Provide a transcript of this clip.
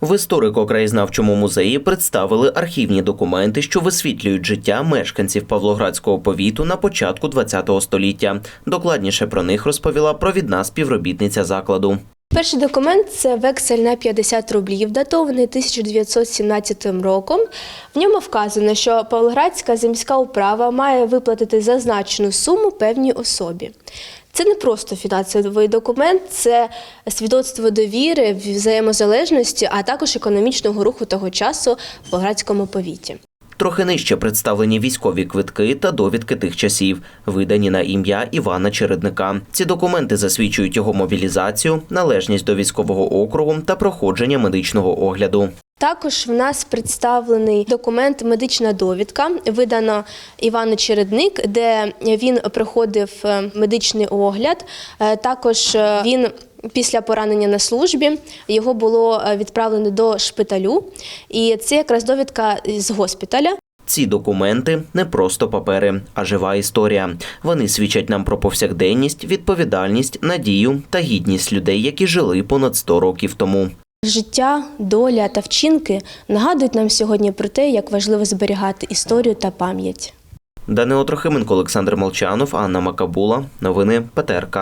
В історико-краєзнавчому музеї представили архівні документи, що висвітлюють життя мешканців Павлоградського повіту на початку ХХ століття. Докладніше про них розповіла провідна співробітниця закладу. Перший документ це вексель на 50 рублів, датований 1917 роком. В ньому вказано, що Павлоградська земська управа має виплатити зазначену суму певній особі. Це не просто фінансовий документ, це свідоцтво довіри, взаємозалежності, а також економічного руху того часу в Павлоградському повіті. Трохи нижче представлені військові квитки та довідки тих часів, видані на ім'я Івана Чередника. Ці документи засвідчують його мобілізацію, належність до військового округу та проходження медичного огляду. Також в нас представлений документ медична довідка, видано Івану Чередник, де він проходив е, медичний огляд. Е, Також е, він після поранення на службі його було відправлено до шпиталю, і це якраз довідка з госпіталя. Ці документи не просто папери, а жива історія. Вони свідчать нам про повсякденність, відповідальність, надію та гідність людей, які жили понад 100 років тому. Життя, доля та вчинки нагадують нам сьогодні про те, як важливо зберігати історію та пам'ять. Данило Трохименко, Олександр Молчанов, Анна Макабула. Новини ПТРК.